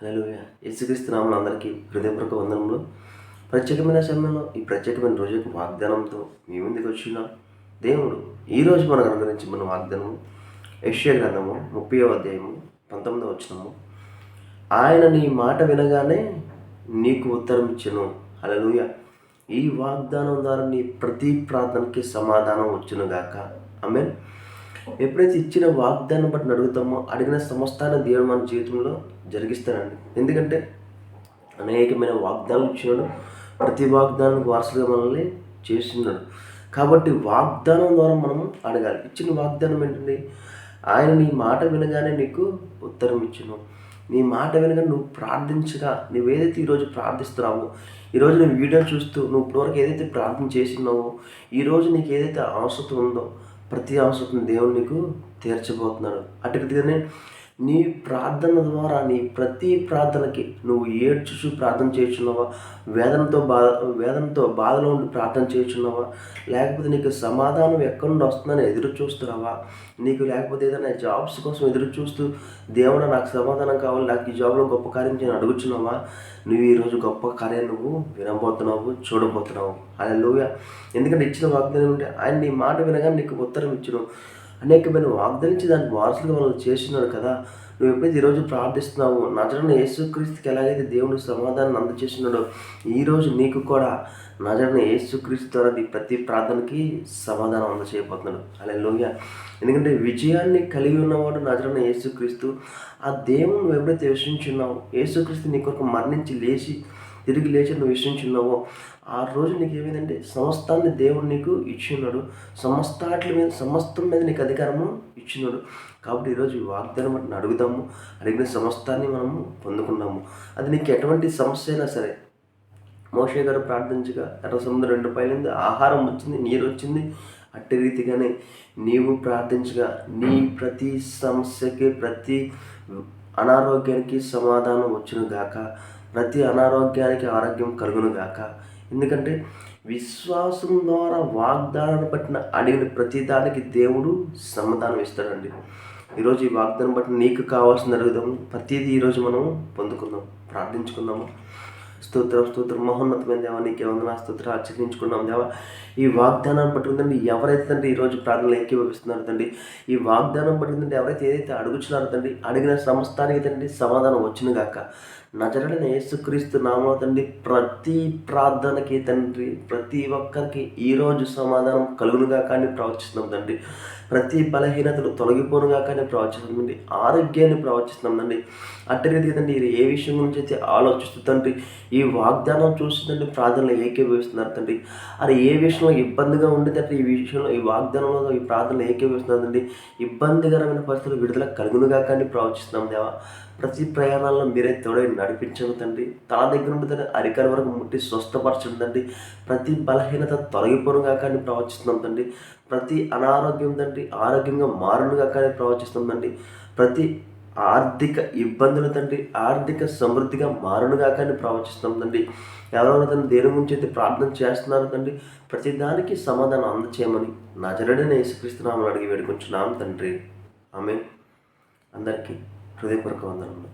Hello యేసుక్రీస్తు నామలు అందరికీ హృదయపూర్వక వందనంలో ప్రత్యేకమైన సమయంలో ఈ ప్రత్యేకమైన రోజు వాగ్దానంతో మీ ముందుకు వచ్చిన దేవుడు ఈరోజు మనకు అనుగ్రహించి మన వాగ్దానము. యశ్య గ్రంథము ముప్పై అధ్యాయము పంతొమ్మిదవ వచ్చినము ఆయన నీ మాట వినగానే నీకు ఉత్తరం ఇచ్చును. అలలుయ ఈ వాగ్దానం ద్వారా నీ ప్రతి ప్రార్థనకి సమాధానం వచ్చునుగాక ఆమె ఎప్పుడైతే ఇచ్చిన వాగ్దానం బట్టి అడుగుతామో అడిగిన సమస్తాన్ని దేవుడు మన జీవితంలో జరిగిస్తానండి ఎందుకంటే అనేకమైన వాగ్దానాలు ఇచ్చినాడు. ప్రతి వాగ్దానానికి వారసుగా మనల్ని చేస్తున్నాడు. కాబట్టి వాగ్దానం ద్వారా మనం అడగాలి. ఇచ్చిన వాగ్దానం ఏంటండి? ఆయన నీ మాట వినగానే నీకు ఉత్తరం ఇచ్చును. నీ మాట వినగానే నువ్వు ప్రార్థించగా నువ్వు ఏదైతే ఈరోజు ప్రార్థిస్తున్నావో ఈరోజు నువ్వు వీడియో చూస్తూ నువ్వు ఇప్పటివరకు ఏదైతే ప్రార్థన చేసినావో ఈరోజు నీకు ఏదైతే అవసరం ఉందో ప్రతి అవసరం దేవుడు నీకు తీర్చబోతున్నాడు. అటు నీ ప్రార్థన ద్వారా నీ ప్రతి ప్రార్థనకి నువ్వు ఏడ్చుచు ప్రార్థన చేస్తున్నావా వేదనతో బాధ వేదనతో బాధలో ఉండి ప్రార్థన చేస్తున్నావా లేకపోతే నీకు సమాధానం ఎక్కడి నుండి వస్తుందని ఎదురు చూస్తున్నావా? నీకు లేకపోతే ఏదైనా జాబ్స్ కోసం ఎదురు చూస్తూ దేవుడు నాకు సమాధానం కావాలి నాకు ఈ జాబ్లో గొప్ప కార్యం చేయని అడుగుచున్నావా? నువ్వు ఈరోజు గొప్ప కార్యం నువ్వు వినబోతున్నావు చూడబోతున్నావు. అలా లోయ ఎందుకంటే ఇచ్చిన వాగ్దానం ఉంటే ఆయన నీ మాట వినగానే నీకు ఉత్తరం ఇచ్చిన. అనేకమైన వాగ్దానించి దానికి వారసులుగా వాళ్ళు చేస్తున్నాడు కదా. నువ్వు ఎప్పుడైతే ఈరోజు ప్రార్థిస్తున్నావు నజరన యేసుక్రీస్తుకి ఎలాగైతే దేవుడు సమాధానం అందచేస్తున్నాడో ఈరోజు నీకు కూడా నజరన యేసుక్రీస్తు ద్వారా నీ ప్రతి ప్రార్థనకి సమాధానం అందచేయబోతున్నాడు అలా లోయ ఎందుకంటే విజయాన్ని కలిగి ఉన్నవాడు నజరన యేసుక్రీస్తు. ఆ దేవుని నువ్వు ఎప్పుడైతే విశ్వించున్నావు యేసుక్రీస్తు నీ కొరకు మరణించి లేచి తిరిగి లేచి నువ్వు విశ్వించున్నావో ఆ రోజు నీకు ఏమైందంటే సమస్తాన్ని దేవుడు నీకు ఇచ్చిన్నాడు. సమస్తాట్ల మీద సమస్తం మీద నీకు అధికారము ఇచ్చినాడు కాబట్టి ఈరోజు వాగ్దానం బట్టి అడుగుదాము. అడిగిన సమస్తాన్ని మనము పొందుకున్నాము. అది నీకు ఎటువంటి సమస్య అయినా సరే మోషే గారు ప్రార్థించగా ఎర్ర సముద్రం రెండు పైలింది ఆహారం వచ్చింది నీరు వచ్చింది. అట్టి రీతిగానే నీవు ప్రార్థించగా నీ ప్రతి సమస్యకి ప్రతి అనారోగ్యానికి సమాధానం వచ్చును గాక ప్రతి అనారోగ్యానికి ఆరోగ్యం కలుగును గాక ఎందుకంటే విశ్వాసం ద్వారా వాగ్దానాన్ని పట్టిన అడిగిన ప్రతి దానికి దేవుడు సమాధానం ఇస్తాడండి. ఈరోజు ఈ వాగ్దానం బట్టి నీకు కావాల్సిన అడుగుదాం. ప్రతిదీ ఈరోజు మనం పొందుకుందాం ప్రార్థించుకుందాము. స్తోత్రం స్తోత్రం. మహోన్నతమైన దేవా నీకే వందన స్తోత్రం. ఆచరించుకున్నాం దేవా. ఈ వాగ్దానం పట్టుకుందండి ఎవరైతే తండ్రి ఈరోజు ప్రార్థనలు ఏకీభవిస్తున్నారు తండ్రి ఈ వాగ్దానం పట్టుకుందండి ఎవరైతే ఏదైతే అడుగుచున్నారో తండ్రి అడిగిన సమస్తానికి తండ్రి సమాధానం వచ్చిన గాక నజరడైన యేసుక్రీస్తు నామో తండ్రి ప్రతి ప్రార్థనకి తండ్రి ప్రతి ఒక్కరికి ఈరోజు సమాధానం కలుగునుగా కానీ ప్రవచిస్తున్నాం తండ్రి. ప్రతి బలహీనతలు తొలగిపోనుగా కానీ ప్రవచిస్తున్నాం తండ్రి. ఆరోగ్యాన్ని ప్రవచిస్తున్నాం తండ్రి. అట్టి రీతిగా తండ్రి మీరు ఏ విషయం గురించి అయితే ఆలోచిస్తూ తండ్రి ఈ వాగ్దానం చూస్తుందండి ప్రార్థనలు ఏకీభవిస్తున్నారు తండ్రి. అది ఏ విషయంలో ఇబ్బందిగా ఉండేటట్టు ఈ విషయంలో ఈ వాగ్దానంలో ఈ ప్రార్థనలు ఏకీభవిస్తున్నారండి ఇబ్బందికరమైన పరిస్థితులు విడుదల కలుగునుగా కానీ ప్రవచిస్తున్నాం దేవా. ప్రతి ప్రయాణాల్లో మీరే తోడై నడిపించండి తండ్రి. తల దగ్గర ఉంటుంది అరికల వరకు ముట్టి స్వస్థపరచండి తండ్రి. ప్రతి బలహీనత తొలగిపోనుగా కానీ ప్రవచిస్తున్నాం తండ్రి. ప్రతి అనారోగ్యం తండ్రి ఆరోగ్యంగా మారునుగా కానీ ప్రవచిస్తున్నాం తండ్రి. ప్రతి ఆర్థిక ఇబ్బందులు తండ్రి ఆర్థిక సమృద్ధిగా మారునుగా కానీ ప్రవచిస్తున్నాం తండ్రి. ఎవరెవరు దేని గురించి అయితే ప్రార్థన చేస్తున్నారు తండ్రి ప్రతి దానికి సమాధానం అందచేయమని నా జరడైన యేసుక్రీస్తునామని అడిగి వేడుకుంటున్నాం తండ్రి. ఆమె అందరికీ హృదయపూర్వక వందనములు